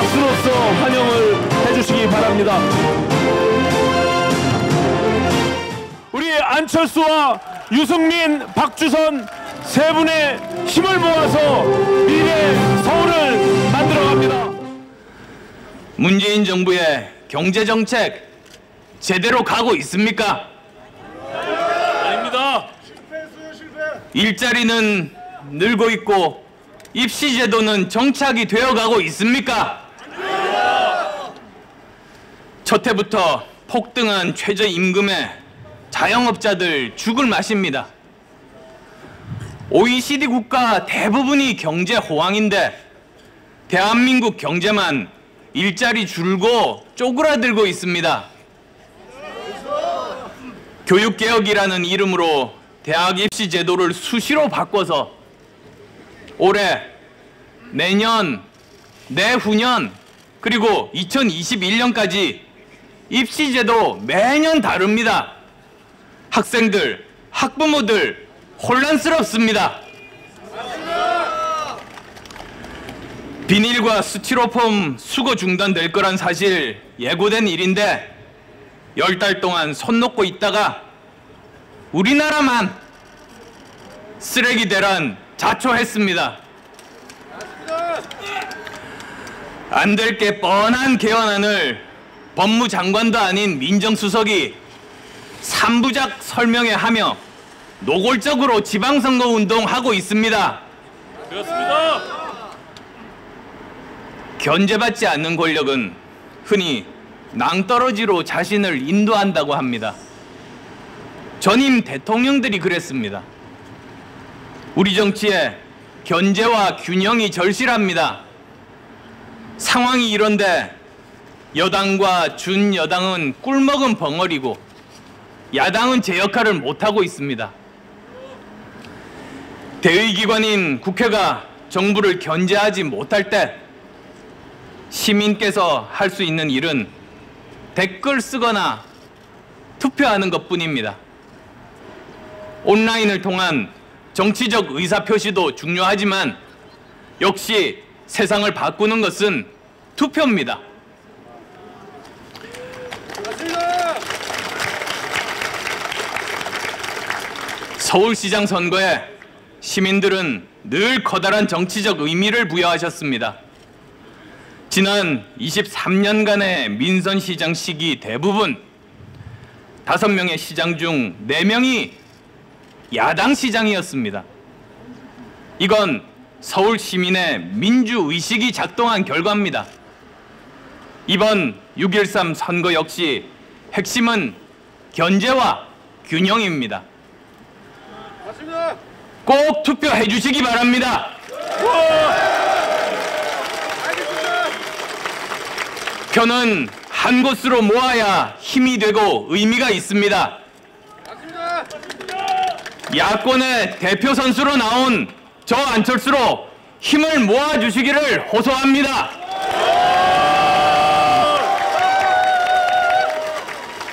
박수로서 환영을 해주시기 바랍니다. 우리 안철수와 유승민, 박주선 세 분의 힘을 모아서 미래 서울을 만들어갑니다. 문재인 정부의 경제 정책 제대로 가고 있습니까? 아닙니다. 일자리는 늘고 있고 입시 제도는 정착이 되어 가고 있습니까? 첫 해부터 폭등한 최저 임금에 자영업자들 죽을 맛입니다. OECD 국가 대부분이 경제 호황인데 대한민국 경제만 일자리 줄고 쪼그라들고 있습니다. 교육개혁이라는 이름으로 대학 입시 제도를 수시로 바꿔서 올해, 내년, 내후년, 그리고 2021년까지 입시 제도 매년 다릅니다. 학생들, 학부모들 혼란스럽습니다. 비닐과 스티로폼 수거 중단될 거란 사실 예고된 일인데 열 달 동안 손 놓고 있다가 우리나라만 쓰레기 대란 자초했습니다. 안 될 게 뻔한 개헌안을 법무장관도 아닌 민정수석이 삼부작 설명회 하며 노골적으로 지방선거 운동하고 있습니다. 그렇습니다. 견제받지 않는 권력은 흔히 낭떠러지로 자신을 인도한다고 합니다. 전임 대통령들이 그랬습니다. 우리 정치에 견제와 균형이 절실합니다. 상황이 이런데 여당과 준여당은 꿀먹은 벙어리고 야당은 제 역할을 못하고 있습니다. 대의기관인 국회가 정부를 견제하지 못할 때 시민께서 할 수 있는 일은 댓글 쓰거나 투표하는 것 뿐입니다. 온라인을 통한 정치적 의사표시도 중요하지만 역시 세상을 바꾸는 것은 투표입니다. 서울시장 선거에 시민들은 늘 커다란 정치적 의미를 부여하셨습니다. 지난 23년간의 민선 시장 시기 대부분 다섯 명의 시장 중네 명이 야당 시장이었습니다. 이건 서울 시민의 민주의식이 작동한 결과입니다. 이번 6.13 선거 역시 핵심은 견제와 균형입니다. 꼭 투표해 주시기 바랍니다. 표는 한 곳으로 모아야 힘이 되고 의미가 있습니다. 야권의 대표 선수로 나온 저 안철수로 힘을 모아 주시기를 호소합니다.